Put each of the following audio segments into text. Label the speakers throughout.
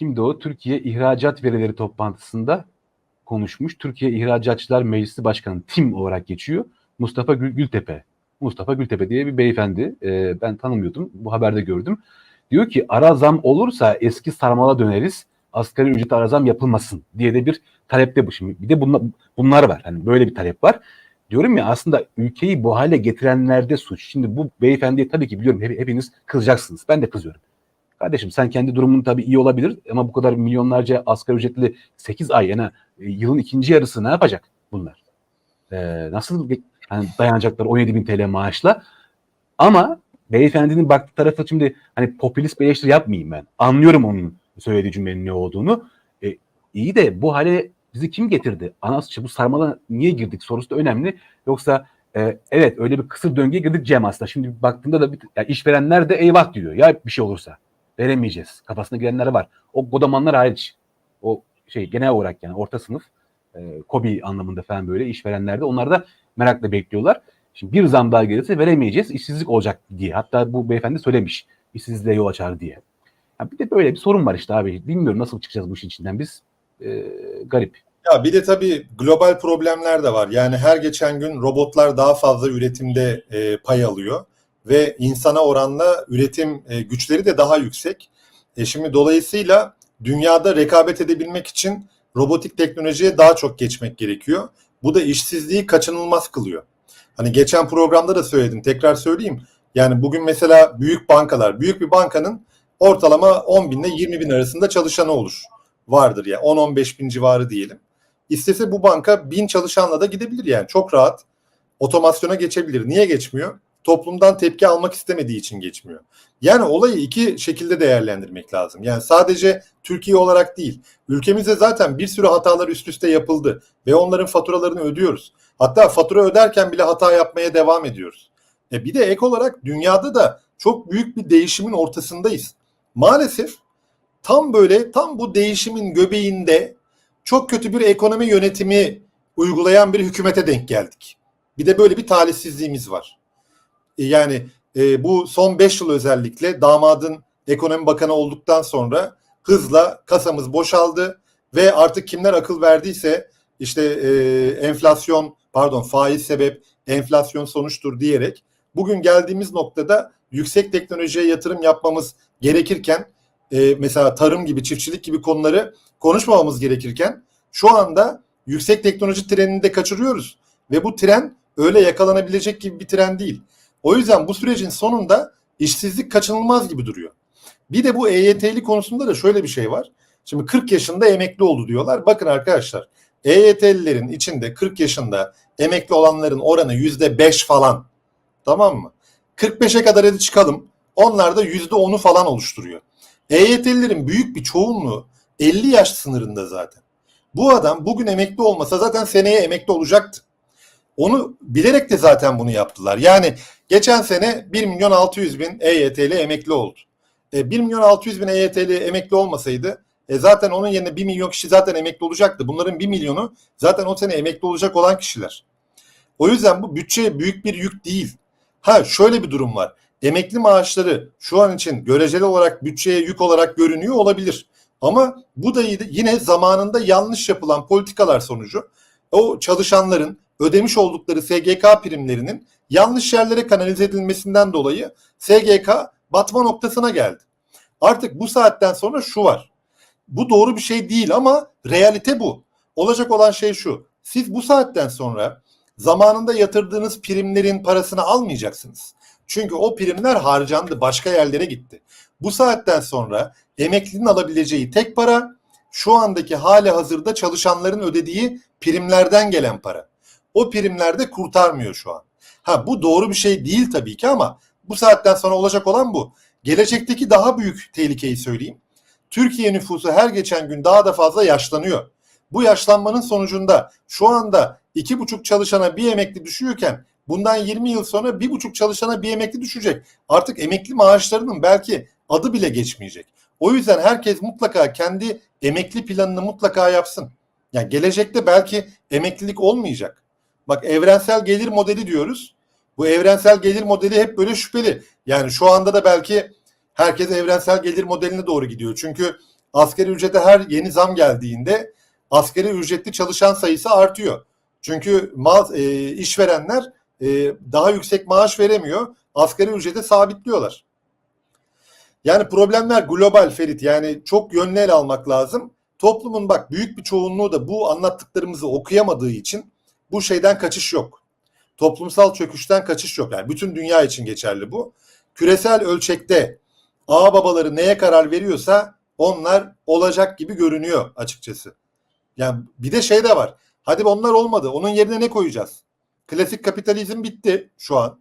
Speaker 1: kimdi o? Türkiye İhracat Verileri toplantısında konuşmuş. Türkiye İhracatçılar Meclisi Başkanı tim olarak geçiyor. Mustafa Gül, Gültepe. Mustafa Gültepe diye bir beyefendi. Ee, ben tanımıyordum. Bu haberde gördüm. Diyor ki ara zam olursa eski sarmala döneriz. Asgari ücrete ara zam yapılmasın diye de bir talepte bu şimdi. Bir de bunlar, bunlar var. Hani böyle bir talep var. Diyorum ya aslında ülkeyi bu hale getirenlerde suç. Şimdi bu beyefendiye tabii ki biliyorum hep, hepiniz kızacaksınız. Ben de kızıyorum. Kardeşim sen kendi durumun tabii iyi olabilir ama bu kadar milyonlarca asgari ücretli 8 ay yani e, yılın ikinci yarısı ne yapacak bunlar? Ee, nasıl hani dayanacaklar 17 bin TL maaşla? Ama beyefendinin baktığı tarafı şimdi hani popülist bir eleştiri yapmayayım ben. Anlıyorum onun söylediği cümlenin ne olduğunu. E, iyi de bu hale bizi kim getirdi? Anasçı bu sarmala niye girdik sorusu da önemli. Yoksa e, evet öyle bir kısır döngüye girdik Cem aslında. Şimdi baktığında da bir, yani işverenler de eyvah diyor. Ya bir şey olursa veremeyeceğiz. Kafasına girenler var. O godamanlar hariç. O şey genel olarak yani orta sınıf e, kobi anlamında falan böyle işverenler de onlar da merakla bekliyorlar. Şimdi bir zam daha gelirse veremeyeceğiz. işsizlik olacak diye. Hatta bu beyefendi söylemiş. işsizliğe yol açar diye. Ya bir de böyle bir sorun var işte abi. Bilmiyorum nasıl çıkacağız bu işin içinden biz. E, garip.
Speaker 2: Ya bir de tabii global problemler de var. Yani her geçen gün robotlar daha fazla üretimde e, pay alıyor ve insana oranla üretim e, güçleri de daha yüksek. E şimdi dolayısıyla dünyada rekabet edebilmek için robotik teknolojiye daha çok geçmek gerekiyor. Bu da işsizliği kaçınılmaz kılıyor. Hani geçen programda da söyledim, tekrar söyleyeyim. Yani bugün mesela büyük bankalar, büyük bir bankanın ortalama 10 bin ile 20 bin arasında çalışanı olur. Vardır ya yani 10-15 bin civarı diyelim. İstese bu banka bin çalışanla da gidebilir yani çok rahat otomasyona geçebilir. Niye geçmiyor? Toplumdan tepki almak istemediği için geçmiyor. Yani olayı iki şekilde değerlendirmek lazım. Yani sadece Türkiye olarak değil. Ülkemizde zaten bir sürü hatalar üst üste yapıldı ve onların faturalarını ödüyoruz. Hatta fatura öderken bile hata yapmaya devam ediyoruz. E bir de ek olarak dünyada da çok büyük bir değişimin ortasındayız. Maalesef tam böyle tam bu değişimin göbeğinde çok kötü bir ekonomi yönetimi uygulayan bir hükümete denk geldik. Bir de böyle bir talihsizliğimiz var. E, yani e, bu son 5 yıl özellikle damadın ekonomi bakanı olduktan sonra hızla kasamız boşaldı ve artık kimler akıl verdiyse işte e, enflasyon pardon faiz sebep enflasyon sonuçtur diyerek bugün geldiğimiz noktada yüksek teknolojiye yatırım yapmamız gerekirken e, mesela tarım gibi çiftçilik gibi konuları konuşmamamız gerekirken şu anda yüksek teknoloji trenini de kaçırıyoruz ve bu tren öyle yakalanabilecek gibi bir tren değil. O yüzden bu sürecin sonunda işsizlik kaçınılmaz gibi duruyor. Bir de bu EYT'li konusunda da şöyle bir şey var. Şimdi 40 yaşında emekli oldu diyorlar. Bakın arkadaşlar EYT'lilerin içinde 40 yaşında emekli olanların oranı yüzde 5 falan. Tamam mı? 45'e kadar hadi çıkalım. Onlar da yüzde 10'u falan oluşturuyor. EYT'lilerin büyük bir çoğunluğu 50 yaş sınırında zaten. Bu adam bugün emekli olmasa zaten seneye emekli olacaktı. Onu bilerek de zaten bunu yaptılar. Yani geçen sene 1 milyon 600 bin EYT'li emekli oldu. E, 1 milyon 600 bin EYT'li emekli olmasaydı e, zaten onun yerine 1 milyon kişi zaten emekli olacaktı. Bunların 1 milyonu zaten o sene emekli olacak olan kişiler. O yüzden bu bütçeye büyük bir yük değil. Ha şöyle bir durum var. Emekli maaşları şu an için göreceli olarak bütçeye yük olarak görünüyor olabilir. Ama bu da yine zamanında yanlış yapılan politikalar sonucu o çalışanların ödemiş oldukları SGK primlerinin yanlış yerlere kanalize edilmesinden dolayı SGK batma noktasına geldi. Artık bu saatten sonra şu var. Bu doğru bir şey değil ama realite bu. Olacak olan şey şu. Siz bu saatten sonra zamanında yatırdığınız primlerin parasını almayacaksınız. Çünkü o primler harcandı, başka yerlere gitti. Bu saatten sonra emeklinin alabileceği tek para şu andaki hali hazırda çalışanların ödediği primlerden gelen para. O primler de kurtarmıyor şu an. Ha bu doğru bir şey değil tabii ki ama bu saatten sonra olacak olan bu. Gelecekteki daha büyük tehlikeyi söyleyeyim. Türkiye nüfusu her geçen gün daha da fazla yaşlanıyor. Bu yaşlanmanın sonucunda şu anda iki buçuk çalışana bir emekli düşüyorken bundan 20 yıl sonra bir buçuk çalışana bir emekli düşecek. Artık emekli maaşlarının belki adı bile geçmeyecek. O yüzden herkes mutlaka kendi emekli planını mutlaka yapsın. Yani gelecekte belki emeklilik olmayacak. Bak evrensel gelir modeli diyoruz. Bu evrensel gelir modeli hep böyle şüpheli. Yani şu anda da belki herkes evrensel gelir modeline doğru gidiyor. Çünkü Asgari ücrete her yeni zam geldiğinde asgari ücretli çalışan sayısı artıyor. Çünkü ma- e, işverenler e, daha yüksek maaş veremiyor. Asgari ücrete sabitliyorlar. Yani problemler global Ferit. Yani çok yönlü ele almak lazım. Toplumun bak büyük bir çoğunluğu da bu anlattıklarımızı okuyamadığı için bu şeyden kaçış yok. Toplumsal çöküşten kaçış yok. Yani bütün dünya için geçerli bu. Küresel ölçekte ağ babaları neye karar veriyorsa onlar olacak gibi görünüyor açıkçası. Yani bir de şey de var. Hadi onlar olmadı. Onun yerine ne koyacağız? Klasik kapitalizm bitti şu an.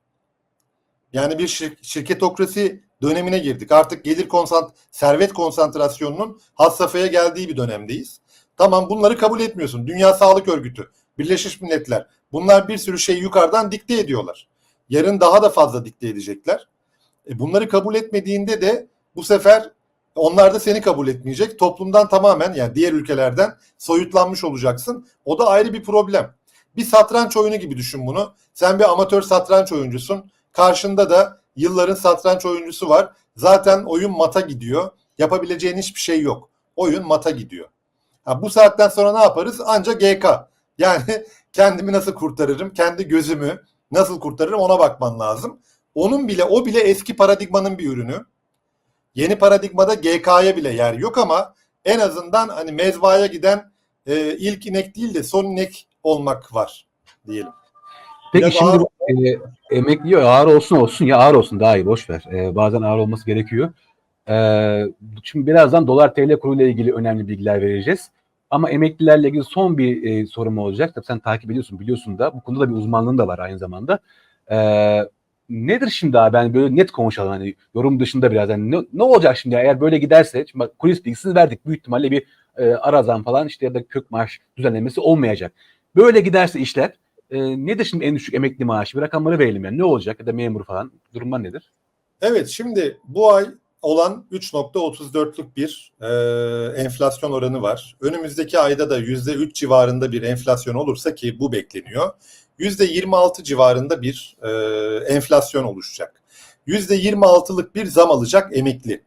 Speaker 2: Yani bir şir- şirketokrasi dönemine girdik. Artık gelir konsant servet konsantrasyonunun has safhaya geldiği bir dönemdeyiz. Tamam bunları kabul etmiyorsun. Dünya Sağlık Örgütü, Birleşmiş Milletler bunlar bir sürü şeyi yukarıdan dikte ediyorlar. Yarın daha da fazla dikte edecekler. E bunları kabul etmediğinde de bu sefer onlar da seni kabul etmeyecek. Toplumdan tamamen yani diğer ülkelerden soyutlanmış olacaksın. O da ayrı bir problem. Bir satranç oyunu gibi düşün bunu. Sen bir amatör satranç oyuncusun. Karşında da yılların satranç oyuncusu var. Zaten oyun mata gidiyor. Yapabileceğin hiçbir şey yok. Oyun mata gidiyor. Ha, bu saatten sonra ne yaparız? Ancak GK. Yani kendimi nasıl kurtarırım? Kendi gözümü nasıl kurtarırım ona bakman lazım. Onun bile o bile eski paradigmanın bir ürünü. Yeni paradigmada GK'ya bile yer yok ama en azından hani mezbaya giden e, ilk inek değil de son inek olmak var diyelim.
Speaker 1: Peki
Speaker 2: Biraz
Speaker 1: şimdi
Speaker 2: ağır-
Speaker 1: e, emekli ağır olsun olsun ya ağır olsun daha iyi boş ver. E, bazen ağır olması gerekiyor. E, şimdi birazdan dolar TL kuruyla ilgili önemli bilgiler vereceğiz. Ama emeklilerle ilgili son bir e, sorum olacak. Tabii sen takip ediyorsun biliyorsun da bu konuda da bir uzmanlığın da var aynı zamanda. E, nedir şimdi abi ben böyle net konuşalım hani yorum dışında biraz hani ne, ne olacak şimdi eğer böyle giderse şimdi bak kulis bilgisi verdik büyük ihtimalle bir e, ara falan işte ya da kök maaş düzenlemesi olmayacak. Böyle giderse işler e, nedir şimdi en düşük emekli maaşı? Bir rakamları verelim yani. Ne olacak ya da memur falan? Durumlar nedir?
Speaker 2: Evet şimdi bu ay olan 3.34'lük bir e, enflasyon oranı var. Önümüzdeki ayda da %3 civarında bir enflasyon olursa ki bu bekleniyor. %26 civarında bir e, enflasyon oluşacak. %26'lık bir zam alacak emekli.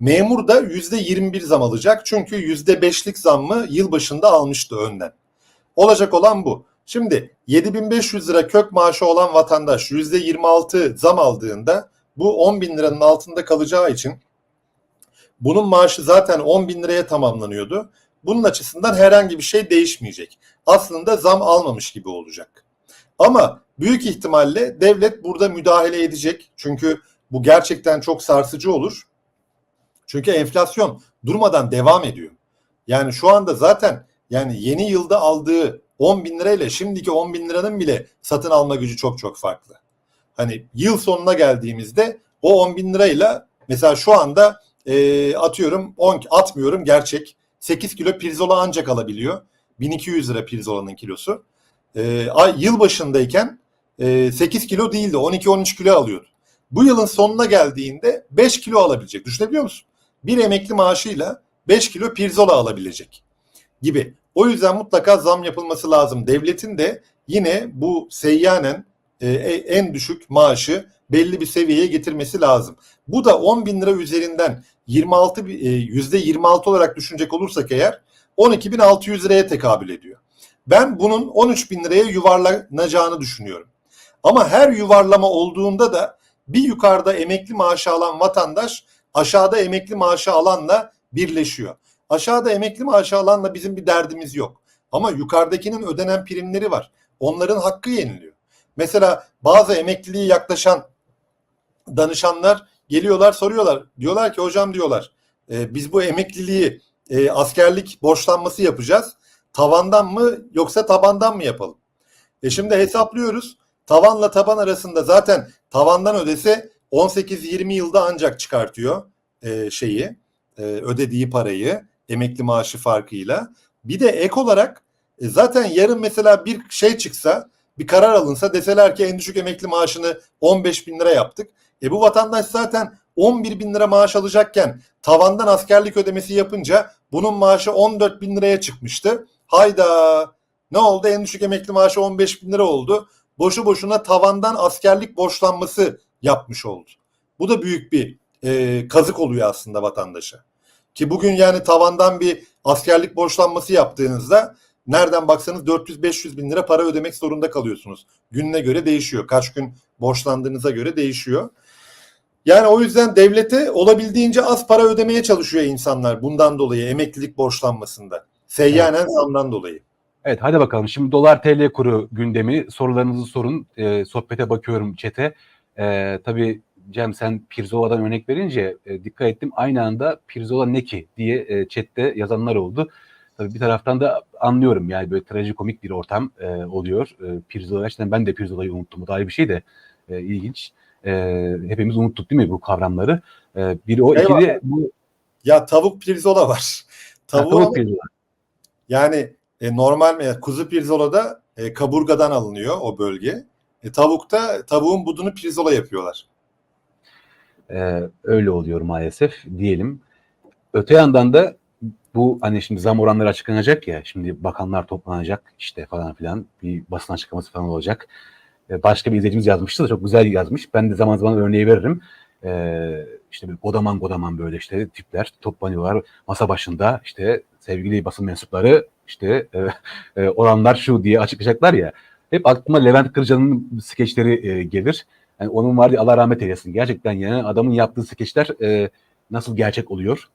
Speaker 2: Memur da %21 zam alacak çünkü %5'lik zammı yılbaşında almıştı önden. Olacak olan bu. Şimdi 7500 lira kök maaşı olan vatandaş %26 zam aldığında bu 10 bin liranın altında kalacağı için bunun maaşı zaten 10 bin liraya tamamlanıyordu. Bunun açısından herhangi bir şey değişmeyecek. Aslında zam almamış gibi olacak. Ama büyük ihtimalle devlet burada müdahale edecek. Çünkü bu gerçekten çok sarsıcı olur. Çünkü enflasyon durmadan devam ediyor. Yani şu anda zaten yani yeni yılda aldığı 10 bin lirayla şimdiki 10 bin liranın bile satın alma gücü çok çok farklı. Hani yıl sonuna geldiğimizde o 10 bin lirayla mesela şu anda e, atıyorum 10 atmıyorum gerçek 8 kilo pirzola ancak alabiliyor. 1200 lira pirzolanın kilosu. E, ay yıl başındayken e, 8 kilo değildi 12-13 kilo alıyordu. Bu yılın sonuna geldiğinde 5 kilo alabilecek. Düşünebiliyor musun? Bir emekli maaşıyla 5 kilo pirzola alabilecek gibi. O yüzden mutlaka zam yapılması lazım. Devletin de yine bu seyyanen e, en düşük maaşı belli bir seviyeye getirmesi lazım. Bu da 10 bin lira üzerinden 26 bi- e, yüzde 26 olarak düşünecek olursak eğer 12.600 liraya tekabül ediyor. Ben bunun 13 bin liraya yuvarlanacağını düşünüyorum. Ama her yuvarlama olduğunda da bir yukarıda emekli maaşı alan vatandaş aşağıda emekli maaşı alanla birleşiyor. Aşağıda emekli maaşı alanla bizim bir derdimiz yok. Ama yukarıdakinin ödenen primleri var. Onların hakkı yeniliyor. Mesela bazı emekliliği yaklaşan danışanlar geliyorlar soruyorlar. Diyorlar ki hocam diyorlar e, biz bu emekliliği e, askerlik borçlanması yapacağız. Tavandan mı yoksa tabandan mı yapalım? E şimdi hesaplıyoruz. Tavanla taban arasında zaten tavandan ödese 18-20 yılda ancak çıkartıyor e, şeyi e, ödediği parayı emekli maaşı farkıyla. Bir de ek olarak e, zaten yarın mesela bir şey çıksa bir karar alınsa deseler ki en düşük emekli maaşını 15 bin lira yaptık. E bu vatandaş zaten 11 bin lira maaş alacakken tavandan askerlik ödemesi yapınca bunun maaşı 14 bin liraya çıkmıştı. Hayda ne oldu en düşük emekli maaşı 15 bin lira oldu. Boşu boşuna tavandan askerlik borçlanması yapmış oldu. Bu da büyük bir e, kazık oluyor aslında vatandaşa. Ki bugün yani tavandan bir askerlik borçlanması yaptığınızda nereden baksanız 400-500 bin lira para ödemek zorunda kalıyorsunuz. Gününe göre değişiyor. Kaç gün borçlandığınıza göre değişiyor. Yani o yüzden devlete olabildiğince az para ödemeye çalışıyor insanlar bundan dolayı emeklilik borçlanmasında. Seyyanen zamdan dolayı.
Speaker 1: Evet hadi bakalım. Şimdi dolar TL kuru gündemi sorularınızı sorun. Ee, sohbete bakıyorum çete. Ee, tabii Cem sen Pirzola'dan örnek verince e, dikkat ettim. Aynı anda Pirzola ne ki diye e, chatte yazanlar oldu. Tabii bir taraftan da anlıyorum yani böyle trajikomik bir ortam e, oluyor. E, Pirzola gerçekten ben de Pirzola'yı unuttum. Bu da ayrı bir şey de e, ilginç. E, hepimiz unuttuk değil mi bu kavramları? E, biri o,
Speaker 2: Eyvallah.
Speaker 1: ikili bu
Speaker 2: Ya tavuk pirzola var.
Speaker 1: Ha,
Speaker 2: Tavuğu
Speaker 1: tavuk pirzola.
Speaker 2: yani e, normal e, kuzu pirzolada e, kaburgadan alınıyor o bölge. E, tavukta tavuğun budunu pirzola yapıyorlar.
Speaker 1: Ee, öyle oluyor maalesef diyelim. Öte yandan da bu hani şimdi zam oranları açıklanacak ya şimdi bakanlar toplanacak işte falan filan bir basın açıklaması falan olacak. Ee, başka bir izleyicimiz yazmıştı da çok güzel yazmış. Ben de zaman zaman örneği veririm. Ee, işte böyle godaman godaman böyle işte tipler toplanıyorlar masa başında işte sevgili basın mensupları işte e, e, oranlar şu diye açıklayacaklar ya. Hep aklıma Levent Kırca'nın skeçleri e, gelir. Yani onun var ya Allah rahmet eylesin. Gerçekten yani adamın yaptığı skeçler e, nasıl gerçek oluyor?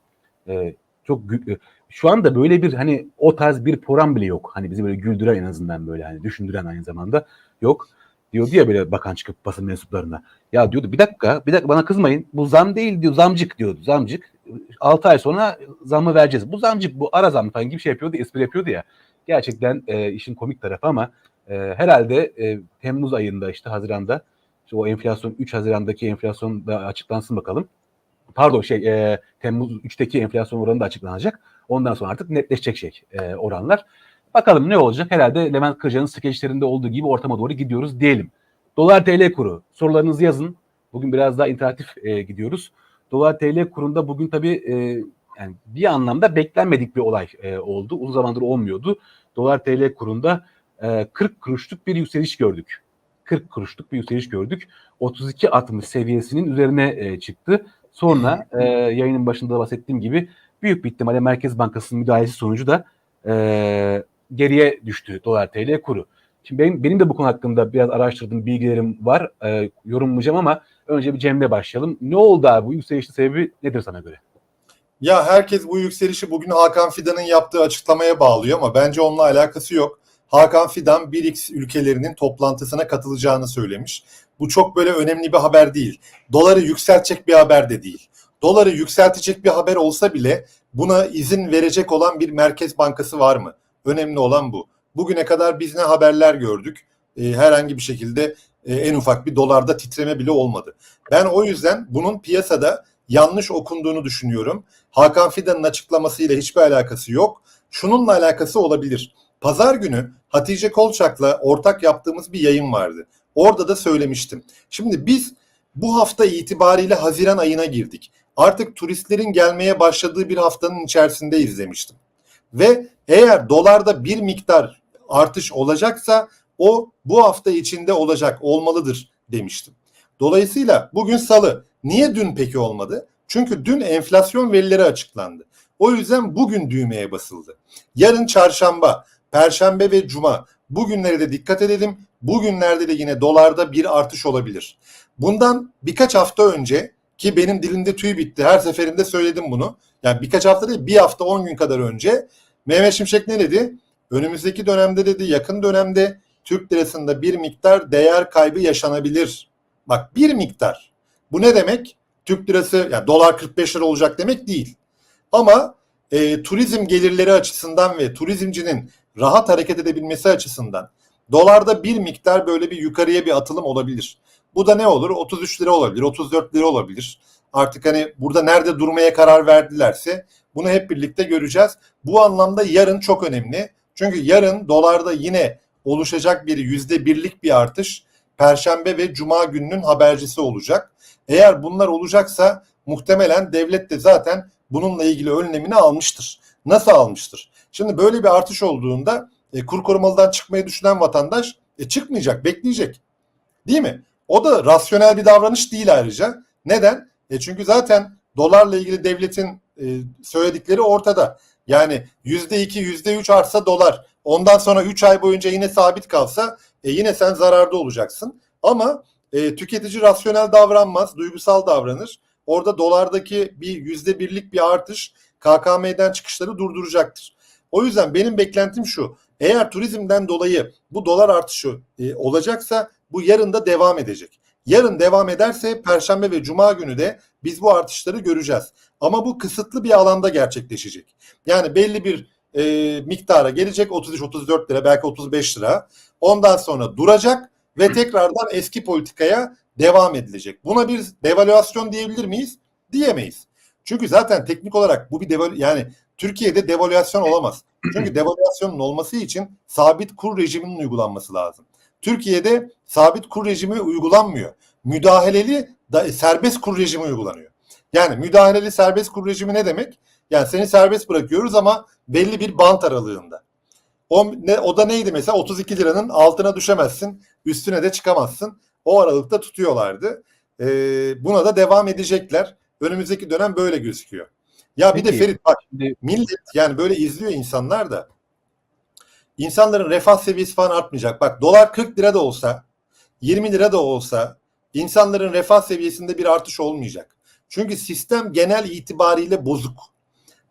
Speaker 1: E, çok e, şu anda böyle bir hani o tarz bir program bile yok. Hani bizi böyle güldüren en azından böyle hani düşündüren aynı zamanda yok. Diyordu ya böyle bakan çıkıp basın mensuplarına. Ya diyordu bir dakika bir dakika bana kızmayın. Bu zam değil diyor zamcık diyordu. Zamcık. 6 ay sonra zamı vereceğiz. Bu zamcık bu ara zam falan gibi şey yapıyordu. Espri yapıyordu ya. Gerçekten e, işin komik tarafı ama e, herhalde e, Temmuz ayında işte Haziran'da işte o enflasyon 3 Haziran'daki enflasyon da açıklansın bakalım. Pardon şey e, Temmuz 3'teki enflasyon oranı da açıklanacak. Ondan sonra artık netleşecek şey e, oranlar. Bakalım ne olacak? Herhalde Levent Kırca'nın skeçlerinde olduğu gibi ortama doğru gidiyoruz diyelim. Dolar TL kuru. Sorularınızı yazın. Bugün biraz daha interaktif e, gidiyoruz. Dolar TL kurunda bugün tabii e, yani bir anlamda beklenmedik bir olay e, oldu. Uzun zamandır olmuyordu. Dolar TL kurunda e, 40 kuruşluk bir yükseliş gördük. 40 kuruşluk bir yükseliş gördük. 32.60 seviyesinin üzerine e, çıktı. Sonra e, yayının başında da bahsettiğim gibi büyük bir ihtimalle Merkez Bankası'nın müdahalesi sonucu da e, geriye düştü dolar TL kuru. Şimdi benim, benim de bu konu hakkında biraz araştırdığım bilgilerim var. E, yorumlayacağım ama önce bir Cem'le başlayalım. Ne oldu abi bu yükselişin sebebi nedir sana göre?
Speaker 2: Ya herkes bu yükselişi bugün Hakan Fidan'ın yaptığı açıklamaya bağlıyor ama bence onunla alakası yok. Hakan Fidan BRICS ülkelerinin toplantısına katılacağını söylemiş. Bu çok böyle önemli bir haber değil. Doları yükseltecek bir haber de değil. Doları yükseltecek bir haber olsa bile buna izin verecek olan bir merkez bankası var mı? Önemli olan bu. Bugüne kadar biz ne haberler gördük? Ee, herhangi bir şekilde e, en ufak bir dolarda titreme bile olmadı. Ben o yüzden bunun piyasada yanlış okunduğunu düşünüyorum. Hakan Fidan'ın açıklamasıyla hiçbir alakası yok. Şununla alakası olabilir. Pazar günü Hatice Kolçak'la ortak yaptığımız bir yayın vardı. Orada da söylemiştim. Şimdi biz bu hafta itibariyle Haziran ayına girdik. Artık turistlerin gelmeye başladığı bir haftanın içerisindeyiz demiştim. Ve eğer dolarda bir miktar artış olacaksa o bu hafta içinde olacak, olmalıdır demiştim. Dolayısıyla bugün salı. Niye dün peki olmadı? Çünkü dün enflasyon verileri açıklandı. O yüzden bugün düğmeye basıldı. Yarın çarşamba, perşembe ve cuma bu günlere de dikkat edelim. Bugünlerde de yine dolarda bir artış olabilir. Bundan birkaç hafta önce ki benim dilimde tüy bitti. Her seferinde söyledim bunu. Yani birkaç hafta değil bir hafta 10 gün kadar önce Mehmet Şimşek ne dedi? Önümüzdeki dönemde dedi yakın dönemde Türk lirasında bir miktar değer kaybı yaşanabilir. Bak bir miktar. Bu ne demek? Türk lirası yani dolar 45 lira olacak demek değil. Ama e, turizm gelirleri açısından ve turizmcinin rahat hareket edebilmesi açısından dolarda bir miktar böyle bir yukarıya bir atılım olabilir. Bu da ne olur? 33 lira olabilir, 34 lira olabilir. Artık hani burada nerede durmaya karar verdilerse bunu hep birlikte göreceğiz. Bu anlamda yarın çok önemli. Çünkü yarın dolarda yine oluşacak bir yüzde birlik bir artış Perşembe ve Cuma gününün habercisi olacak. Eğer bunlar olacaksa muhtemelen devlet de zaten bununla ilgili önlemini almıştır. Nasıl almıştır? Şimdi böyle bir artış olduğunda e, kur korumalıdan çıkmayı düşünen vatandaş e, çıkmayacak, bekleyecek. Değil mi? O da rasyonel bir davranış değil ayrıca. Neden? E çünkü zaten dolarla ilgili devletin e, söyledikleri ortada. Yani %2, %3 artsa dolar ondan sonra 3 ay boyunca yine sabit kalsa e, yine sen zararda olacaksın. Ama e, tüketici rasyonel davranmaz, duygusal davranır. Orada dolardaki bir yüzde birlik bir artış KKM'den çıkışları durduracaktır. O yüzden benim beklentim şu. Eğer turizmden dolayı bu dolar artışı e, olacaksa bu yarın da devam edecek. Yarın devam ederse Perşembe ve Cuma günü de biz bu artışları göreceğiz. Ama bu kısıtlı bir alanda gerçekleşecek. Yani belli bir e, miktara gelecek 33-34 lira belki 35 lira. Ondan sonra duracak ve tekrardan eski politikaya devam edilecek. Buna bir devalüasyon diyebilir miyiz? Diyemeyiz. Çünkü zaten teknik olarak bu bir devalü yani Türkiye'de devalüasyon olamaz. Çünkü devalüasyonun olması için sabit kur rejiminin uygulanması lazım. Türkiye'de sabit kur rejimi uygulanmıyor. Müdahaleli da, serbest kur rejimi uygulanıyor. Yani müdahaleli serbest kur rejimi ne demek? Yani seni serbest bırakıyoruz ama belli bir bant aralığında. O, ne, o da neydi mesela 32 liranın altına düşemezsin, üstüne de çıkamazsın. O aralıkta tutuyorlardı. Ee, buna da devam edecekler. Önümüzdeki dönem böyle gözüküyor. Ya bir de
Speaker 1: Peki.
Speaker 2: Ferit bak millet yani böyle izliyor insanlar da insanların refah seviyesi falan artmayacak. Bak dolar 40 lira da olsa 20 lira da olsa insanların refah seviyesinde bir artış olmayacak. Çünkü sistem genel itibariyle bozuk.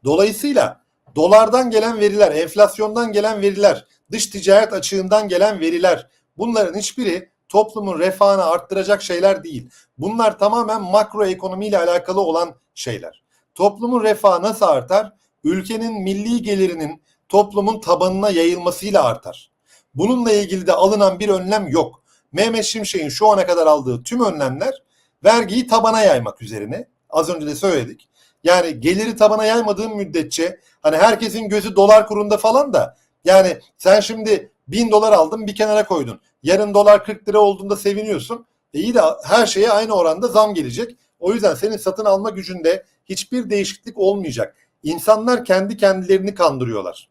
Speaker 2: Dolayısıyla dolardan gelen veriler, enflasyondan gelen veriler, dış ticaret açığından gelen veriler bunların hiçbiri toplumun refahını arttıracak şeyler değil. Bunlar tamamen makro ekonomiyle alakalı olan şeyler. Toplumun refahı nasıl artar? Ülkenin milli gelirinin toplumun tabanına yayılmasıyla artar. Bununla ilgili de alınan bir önlem yok. Mehmet Şimşek'in şu ana kadar aldığı tüm önlemler vergiyi tabana yaymak üzerine. Az önce de söyledik. Yani geliri tabana yaymadığın müddetçe hani herkesin gözü dolar kurunda falan da yani sen şimdi bin dolar aldın bir kenara koydun. Yarın dolar 40 lira olduğunda seviniyorsun. E iyi de her şeye aynı oranda zam gelecek. O yüzden senin satın alma gücünde hiçbir değişiklik olmayacak. İnsanlar kendi kendilerini kandırıyorlar.